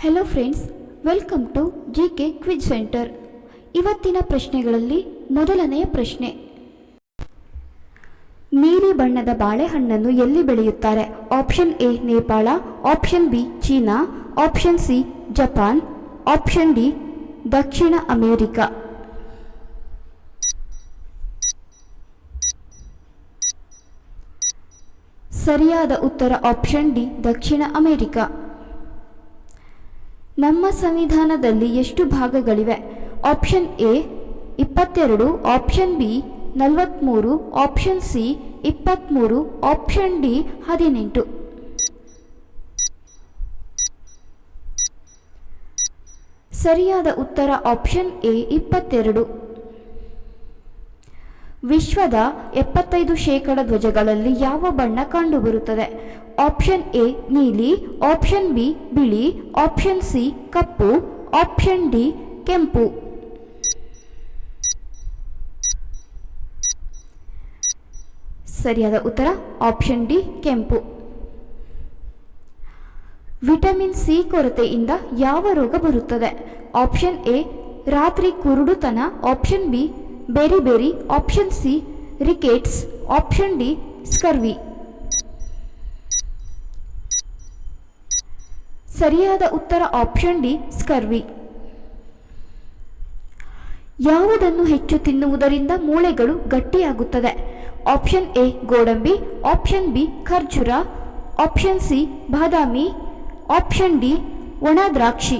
Hello friends welcome to G K quiz centre ಇವತ್ತಿನ ಪ್ರಶ್ನೆಗಳಲ್ಲಿ ಮೊದಲನೆಯ ಪ್ರಶ್ನೆ. ನೀಲಿ ಬಣ್ಣದ ಬಾಳೆಹಣ್ಣನ್ನು ಎಲ್ಲಿ ಬೆಳೆಯುತ್ತಾರೆ? Option A Nepal. Option B China. Option C Japan. Option D Dakshina America. ಸರಿಯಾದ ಉತ್ತರ ಆಪ್ಷನ್ ಡಿ ದಕ್ಷಿಣ ಅಮೆರಿಕ. ನಮ್ಮ ಸಂವಿಧಾನದಲ್ಲಿ ಎಷ್ಟು ಭಾಗಗಳಿವೆ? ಆಪ್ಷನ್ ಎ ಇಪ್ಪತ್ತೆರಡು ಆಪ್ಷನ್ ಬಿ ನಲವತ್ತ್ಮೂರು ಆಪ್ಷನ್ ಸಿ ಇಪ್ಪತ್ತ್ಮೂರು ಆಪ್ಷನ್ ಡಿ ಹದಿನೆಂಟು. ಸರಿಯಾದ ಉತ್ತರ ಆಪ್ಷನ್ ಎ ಇಪ್ಪತ್ತೆರಡು. ವಿಶ್ವದ ಎಪ್ಪತ್ತೈದು ಶೇಕಡ ಧ್ವಜಗಳಲ್ಲಿ ಯಾವ ಬಣ್ಣ ಕಂಡುಬರುತ್ತದೆ? ಆಪ್ಷನ್ ಎ, ನೀಲಿ, ಆಪ್ಷನ್ ಬಿ, ಬಿಳಿ, ಆಪ್ಷನ್ ಸಿ, ಕಪ್ಪು, ಆಪ್ಷನ್ ಡಿ, ಕೆಂಪು. ಸರಿಯಾದ ಉತ್ತರ, ಆಪ್ಷನ್ ಡಿ, ಕೆಂಪು. ವಿಟಮಿನ್ ಸಿ ಕೊರತೆಯಿಂದ ಯಾವ ರೋಗ ಬರುತ್ತದೆ? ಆಪ್ಷನ್ ಎ, ರಾತ್ರಿ ಕುರುಡುತನ, option B beriberi option C rickets option D scurvy ಸರಿಯಾದ ಉತ್ತರ ಆಪ್ಷನ್ ಡಿ ಸ್ಕರ್ವಿ ಯಾವುದನ್ನು ಹೆಚ್ಚು ತಿನ್ನುವುದರಿಂದ ಮೂಳೆಗಳು ಗಟ್ಟಿಯಾಗುತ್ತದೆ? ಆಪ್ಷನ್ ಎ ಗೋಡಂಬಿ ಆಪ್ಷನ್ ಬಿ ಖರ್ಜೂರ ಆಪ್ಷನ್ ಸಿ ಬಾದಾಮಿ ಆಪ್ಷನ್ ಡಿ ಒಣ ದ್ರಾಕ್ಷಿ.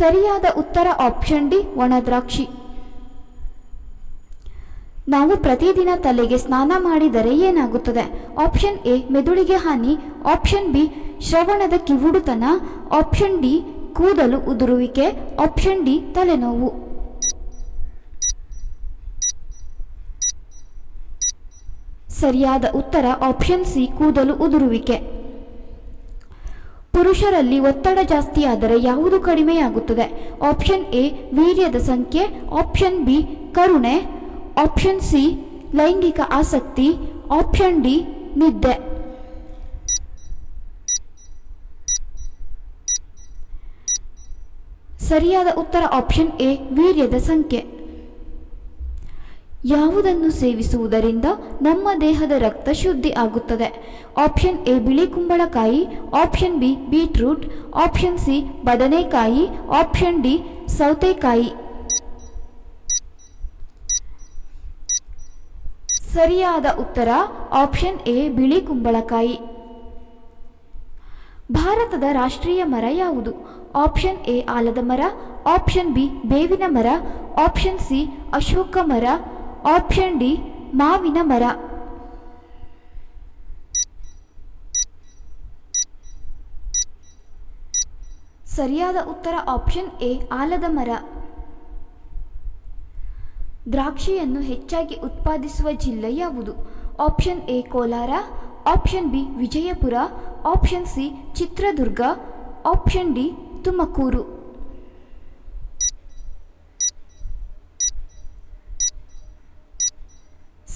ಸರಿಯಾದ ಉತ್ತರ ಆಪ್ಷನ್ ಡಿ ಒಣದ್ರಾಕ್ಷಿ. ನಾವು ಪ್ರತಿದಿನ ತಲೆಗೆ ಸ್ನಾನ ಮಾಡಿದರೆ ಏನಾಗುತ್ತದೆ? ಆಪ್ಷನ್ ಎ, ಮೆದುಳಿಗೆ ಹಾನಿ. ಆಪ್ಷನ್ ಬಿ, ಶ್ರವಣದ ಕಿವುಡುತನ. ಆಪ್ಷನ್ ಡಿ, ಕೂದಲು ಉದುರುವಿಕೆ. ಆಪ್ಷನ್ ಡಿ, ತಲೆನೋವು. ಸರಿಯಾದ ಉತ್ತರ ಆಪ್ಷನ್ ಸಿ, ಕೂದಲು ಉದುರುವಿಕೆ. ಪುರುಷರಲ್ಲಿ ಒತ್ತಡ ಜಾಸ್ತಿಯಾದರೆ ಯಾವುದು ಕಡಿಮೆಯಾಗುತ್ತದೆ? ಆಪ್ಷನ್ ಎ, ವೀರ್ಯದ ಸಂಖ್ಯೆ. ಆಪ್ಷನ್ ಬಿ, ಕರುಣೆ. ಆಪ್ಷನ್ ಸಿ, ಲೈಂಗಿಕ ಆಸಕ್ತಿ. ಆಪ್ಷನ್ ಡಿ, ನಿದ್ದೆ. ಸರಿಯಾದ ಉತ್ತರ ಆಪ್ಷನ್ ಎ, ವೀರ್ಯದ ಸಂಖ್ಯೆ. ಯಾವುದನ್ನು ಸೇವಿಸುವುದರಿಂದ ನಮ್ಮ ದೇಹದ ರಕ್ತ ಶುದ್ಧಿ ಆಗುತ್ತದೆ. ಆಪ್ಷನ್ ಎ, ಬಿಳಿ ಕುಂಬಳಕಾಯಿ, option B, beetroot, option C, ಬದನೆಕಾಯಿ, ಆಪ್ಷನ್ ಡಿ, ಸೌತೆಕಾಯಿ. ಸರಿಯಾದ ಉತ್ತರ, ಆಪ್ಷನ್ ಎ, ಬಿಳಿ ಕುಂಬಳಕಾಯಿ. ಭಾರತದ ರಾಷ್ಟ್ರೀಯ ಮರ ಯಾವುದು? ಆಪ್ಷನ್ ಎ, ಆಲದ ಮರ, ಆಪ್ಷನ್ ಬಿ, ಬೇವಿನ ಮರ, ಆಪ್ಷನ್ ಸಿ, ಅಶೋಕ ಮರ ಆಪ್ಷನ್ ಡಿ, ಮಾವಿನ ಮರ. ಸರಿಯಾದ ಉತ್ತರ ಆಪ್ಷನ್ ಎ, ಆಲದ ಮರ. ದ್ರಾಕ್ಷಿಯನ್ನು ಹೆಚ್ಚಾಗಿ ಉತ್ಪಾದಿಸುವ ಜಿಲ್ಲೆ ಯಾವುದು? Option A, Kolar. Option B, Vijayapura. Option C, Chitradurga. Option D, Tumakuru.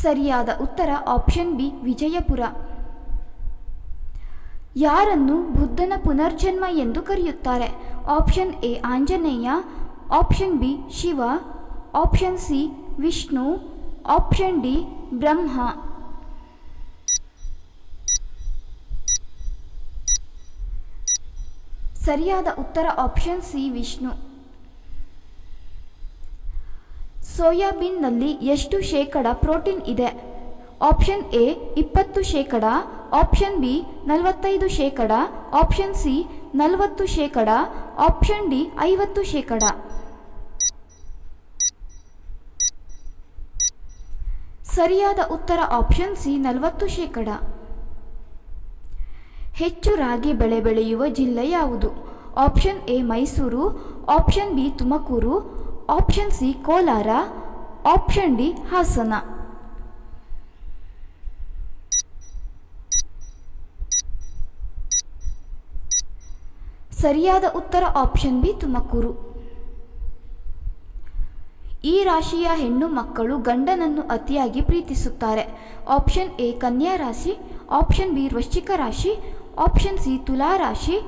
ಸರಿಯಾದ ಉತ್ತರ ಆಪ್ಷನ್ ಬಿ, ವಿಜಯಪುರ. ಯಾರನ್ನು ಬುದ್ಧನ ಪುನರ್ಜನ್ಮ ಎಂದು ಕರೆಯುತ್ತಾರೆ? Option A, Anjaneya. Option B, Shiva. Option C, Vishnu. Option D, Brahma. ಸರಿಯಾದ ಉತ್ತರ ಆಪ್ಷನ್ ಸಿ, ವಿಷ್ಣು. ಸೋಯಾಬೀನ್ನಲ್ಲಿ ಎಷ್ಟು ಶೇಕಡ ಪ್ರೋಟೀನ್ ಇದೆ? ಆಪ್ಷನ್ ಎ ಇಪ್ಪತ್ತು ಶೇಕಡ, ಆಪ್ಷನ್ ಬಿ ನಲವತ್ತೈದು ಶೇಕಡ, ಆಪ್ಷನ್ ಸಿ ನಲವತ್ತು ಶೇಕಡ, ಆಪ್ಷನ್ ಡಿ ಐವತ್ತು ಶೇಕಡ. ಸರಿಯಾದ ಉತ್ತರ ಆಪ್ಷನ್ ಸಿ ನಲವತ್ತು ಶೇಕಡ. ಹೆಚ್ಚು ರಾಗಿ ಬೆಳೆ ಬೆಳೆಯುವ ಜಿಲ್ಲೆ ಯಾವುದು? Option A Mysuru, option B Tumakuru option C Kolar. Option D Hassan. ಸರಿಯಾದ ಉತ್ತರ ಆಪ್ಷನ್ ಬಿ ತುಮಕೂರು. ಈ ರಾಶಿಯ ಹೆಣ್ಣು ಮಕ್ಕಳು ಗಂಡನನ್ನು ಅತಿಯಾಗಿ ಪ್ರೀತಿಸುತ್ತಾರೆ. ಆಪ್ಷನ್ ಎ ಕನ್ಯಾ ರಾಶಿ. ಆಪ್ಷನ್ ಬಿ ವೃಶ್ಚಿಕ ರಾಶಿ. ಆಪ್ಷನ್ ಸಿ ತುಲಾ ರಾಶಿ.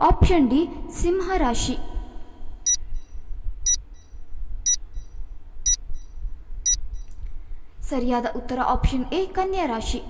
ಆಪ್ಷನ್ ಡಿ ಸಿಂಹ ರಾಶಿ. ಸರಿಯಾದ ಉತ್ತರ ಆಪ್ಷನ್ ಎ ಕನ್ಯಾ ರಾಶಿ.